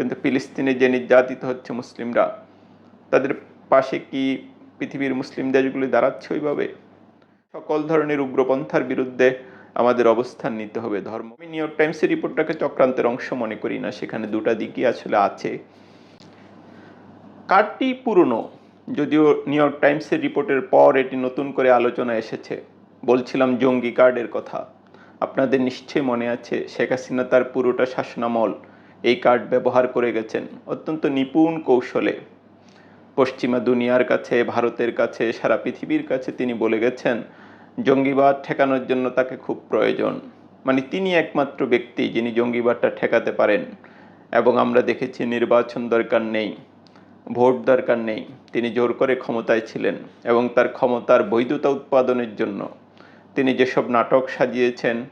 কিন্তু ফিলিস্তিনে যে নির্যাতিত হচ্ছে মুসলিমরা, তাদের পাশে কি পৃথিবীর মুসলিম দেশগুলি দাঁড়াচ্ছে ওইভাবে? সকল ধরনের উগ্রপন্থার বিরুদ্ধে আমাদের অবস্থান নিতে হবে, ধর্ম। আমি নিউ ইয়র্ক টাইমসের রিপোর্টটাকে চক্রান্তের অংশ মনে করি না, সেখানে দুটা দিকই আসলে আছে। কার্ডটি পুরনো, যদিও নিউ ইয়র্ক টাইমসের রিপোর্টের পর এটি নতুন করে আলোচনা এসেছে। বলছিলাম জঙ্গি কার্ডের কথা। আপনাদের নিশ্চয়ই মনে আছে, শেখ হাসিনা তার পুরোটা শাসনামল এই কার্ড ব্যবহার করে গেছেন। অত্যন্ত নিপুণ কৌশলে। পশ্চিমা দুনিয়ার কাছে, ভারতের কাছে, সারা পৃথিবীর কাছে তিনি বলে গেছেন, জঙ্গিবাদ ঠেকানোর জন্য তাকে খুব প্রয়োজন। মানে তিনি একমাত্র ব্যক্তি যিনি জঙ্গিবাদটা ঠেকাতে পারেন। এবং আমরা দেখেছি নির্বাচন দরকার নেই, ভোট দরকার নেই। তিনি জোর করে ক্ষমতায় ছিলেন এবং তার ক্ষমতার বৈধতা উৎপাদনের জন্য। তিনি যেসব নাটক সাজিয়েছেন,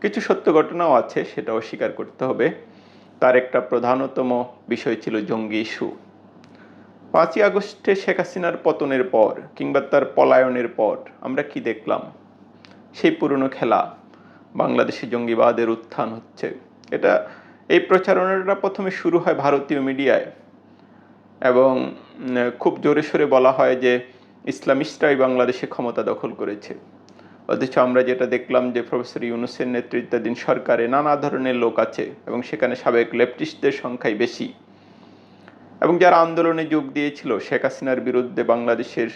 কিছু সত্য ঘটনাও আছে সেটা অস্বীকার করতে হবে। তার একটা প্রধানতম বিষয় ছিল জঙ্গি ইস্যু পাঁচই আগস্টে শেখ হাসিনার পতনের পর কিংবা তার পলায়নের পর আমরা কি দেখলাম? সেই পুরনো খেলা, বাংলাদেশে জঙ্গিবাদের উত্থান হচ্ছে। এটা এই প্রচারণাটা প্রথমে শুরু হয় ভারতীয় মিডিয়ায় এবং খুব জোরে সোরে বলা হয় যে ইসলামিস্টরাই বাংলাদেশে ক্ষমতা দখল করেছে। অথচ আমরা যেটা দেখলাম যে প্রফেসর ইউনুসের নেতৃত্বাধীন সরকারে নানা ধরনের লোক আছে এবং সেখানে সাবেক লেফটিস্টদের সংখ্যাই বেশি। এবং যারা আন্দোলনে যোগ দিয়েছিল, শেখ হাসিনার বিরুদ্ধে বাংলাদেশের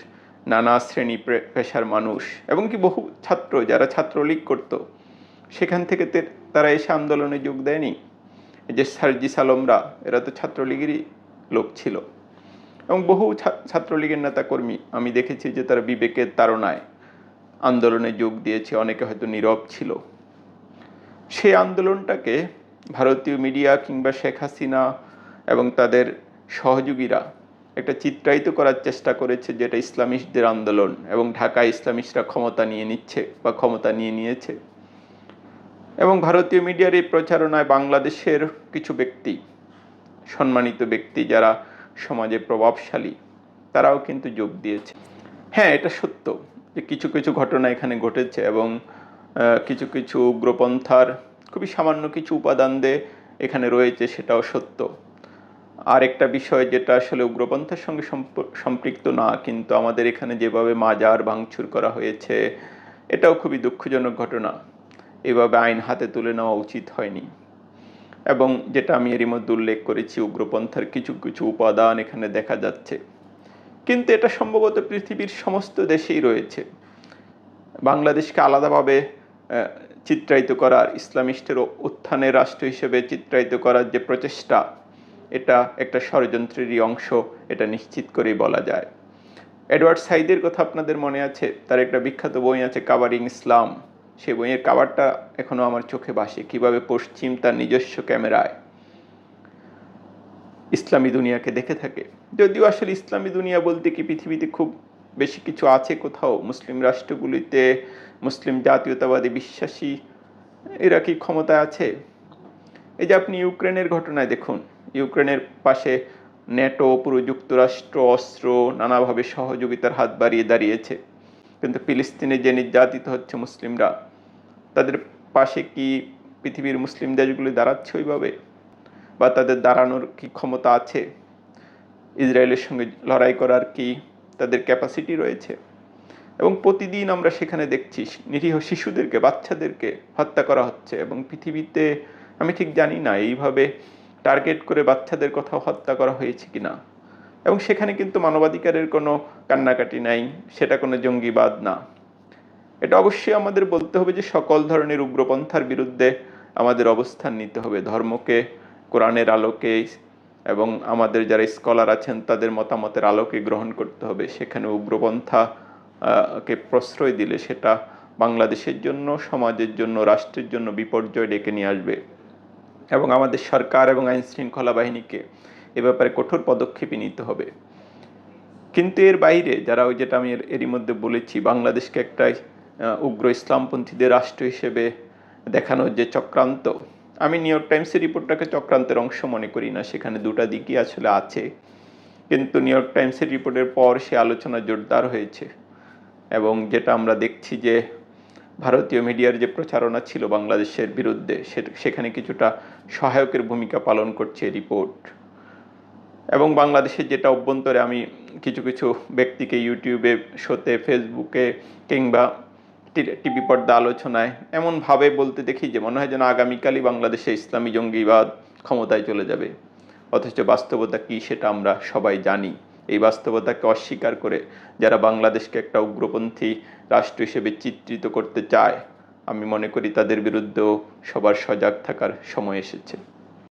নানা শ্রেণি পেশার মানুষ এবং কি বহু ছাত্র যারা ছাত্রলীগ করত, সেখান থেকে তারা এসে আন্দোলনে যোগ দেয়নি। যে সার্জিস আলমরা, এরা তো ছাত্রলীগেরই লোক ছিল। এবং বহু ছাত্রলীগের নেতাকর্মী আমি দেখেছি যে তারা বিবেকের তাড়নায় আন্দোলনে যোগ দিয়েছে, অনেকে হয়তো নীরব ছিল। সেই আন্দোলনটাকে ভারতীয় মিডিয়া কিংবা শেখ হাসিনা এবং তাদের সহযোগীরা একটা চিত্রায়িত করার চেষ্টা করেছে যেটা ইসলামিস্টদের আন্দোলন এবং ঢাকায় ইসলামিস্টরা ক্ষমতা নিয়ে নিচ্ছে বা ক্ষমতা নিয়ে নিয়েছে। এবং ভারতীয় মিডিয়ার এই প্রচারণায় বাংলাদেশের কিছু ব্যক্তি, সম্মানিত ব্যক্তি যারা সমাজে প্রভাবশালী, তারাও কিন্তু যোগ দিয়েছে। হ্যাঁ এটা সত্য। যে কিছু কিছু ঘটনা এখানে ঘটেছে এবং কিছু কিছু উগ্রপন্থার খুবই সামান্য কিছু উপাদান দিয়ে এখানে রয়েছে সেটাও সত্য। আর একটা বিষয় যেটা আসলে উগ্রপন্থার সঙ্গে সম্পৃক্ত না, কিন্তু আমাদের এখানে যেভাবে মাজার ভাঙচুর করা হয়েছে, এটাও খুবই দুঃখজনক ঘটনা। এভাবে আইন হাতে তুলে নেওয়া উচিত হয়নি। এবং যেটা আমি এরই মধ্যে উল্লেখ করেছি, উগ্রপন্থার কিছু কিছু উপাদান এখানে দেখা যাচ্ছে। কিন্তু এটা সম্ভবত পৃথিবীর সমস্ত দেশেই রয়েছে। বাংলাদেশকে আলাদাভাবে চিত্রায়িত করার, ইসলামিস্টের উত্থানের রাষ্ট্র হিসেবে চিত্রায়িত করার যে প্রচেষ্টা, এটা একটা ষড়যন্ত্রেরই অংশ, এটা নিশ্চিত করেই বলা যায়। এডওয়ার্ড সাইদের কথা আপনাদের মনে আছে? তার একটা বিখ্যাত বই আছে কাভারিং ইসলাম। সেই বইয়ের কাভারটা এখনও আমার চোখে ভাসে। কীভাবে পশ্চিম তার নিজস্ব ক্যামেরায়? ইসলামী দুনিয়াকে দেখে থাকে। যদিও আসলে ইসলামী দুনিয়া বলতে কি পৃথিবীতে খুব বেশি কিছু আছে কোথাও, মুসলিম রাষ্ট্রগুলিতে, মুসলিম জাতীয়তাবাদী বিশ্বাসী এরা কি ক্ষমতায় আছে? এই যে আপনি ইউক্রেনের ঘটনায় দেখুন, ইউক্রেনের পাশে ন্যাটো পুরো যুক্তরাষ্ট্র, অস্ত্র, নানাভাবে সহযোগিতার হাত বাড়িয়ে দাঁড়িয়েছে। কিন্তু ফিলিস্তিনে যে নির্যাতিত হচ্ছে মুসলিমরা, তাদের পাশে কি পৃথিবীর মুসলিম দেশগুলি দাঁড়াচ্ছে ওইভাবে? বা তাদের দাঁড়ানোর কি ক্ষমতা আছে? ইসরায়েলের সঙ্গে লড়াই করার কি তাদের ক্যাপাসিটি রয়েছে? এবং প্রতিদিন আমরা সেখানে দেখছি নিরীহ শিশুদেরকে, বাচ্চাদেরকে হত্যা করা হচ্ছে এবং পৃথিবীতে আমি ঠিক জানি না এইভাবে টার্গেট করে বাচ্চাদের কোথাও হত্যা করা হয়েছে কি না এবং সেখানে কিন্তু মানবাধিকারের কোনো কান্নাকাটি নাই, সেটা কোনো জঙ্গিবাদ না। এটা অবশ্যই আমাদের বলতে হবে যে সকল ধরনের উগ্রপন্থার বিরুদ্ধে আমাদের অবস্থান নিতে হবে। ধর্মকে কোরআনের আলোকে এবং আমাদের যারা স্কলার আছেন, তাদের মতামতের আলোকে গ্রহণ করতে হবে। সেখানে উগ্রপন্থা কে প্রশ্রয় দিলে সেটা বাংলাদেশের জন্য, সমাজের জন্য, রাষ্ট্রের জন্য বিপর্যয় ডেকে নিয়ে আসবে। এবং আমাদের সরকার এবং আইন শৃঙ্খলা বাহিনীকে এ ব্যাপারে কঠোর পদক্ষেপই নিতে হবে। কিন্তু এর বাইরে যারা ওই যেটা আমি এর- এরই মধ্যে বলেছি, বাংলাদেশকে একটা উগ্র ইসলামপন্থীদের রাষ্ট্র হিসেবে দেখানোর যে চক্রান্ত আমি নিউ ইয়র্ক টাইমসের রিপোর্টটাকে চক্রান্তের অংশ মনে করি না, সেখানে দুটা দিকই আসলে আছে। কিন্তু নিউ ইয়র্ক টাইমসের রিপোর্টের পর সে আলোচনা জোরদার হয়েছে এবং যেটা আমরা দেখছি যে ভারতীয় মিডিয়ার যে প্রচারণা ছিল বাংলাদেশের বিরুদ্ধে সেখানে কিছুটা সহায়কের ভূমিকা পালন করছে রিপোর্ট এবং বাংলাদেশের যেটা অভ্যন্তরে আমি কিছু কিছু ব্যক্তিকে ইউটিউবে শোতে ফেসবুকে কিংবা টিভি পর্দা আলোচনায় এমনভাবে বলতে দেখি যে মনে হয় যেন আগামীকালই বাংলাদেশে ইসলামী জঙ্গিবাদ ক্ষমতায় চলে যাবে। অথচ বাস্তবতা কী সেটা আমরা সবাই জানি। এই বাস্তবতাকে অস্বীকার করে যারা বাংলাদেশকে একটা উগ্রপন্থী রাষ্ট্র হিসেবে চিত্রিত করতে চায়, আমি মনে করি তাদের বিরুদ্ধেও সবার সজাগ থাকার সময় এসেছে।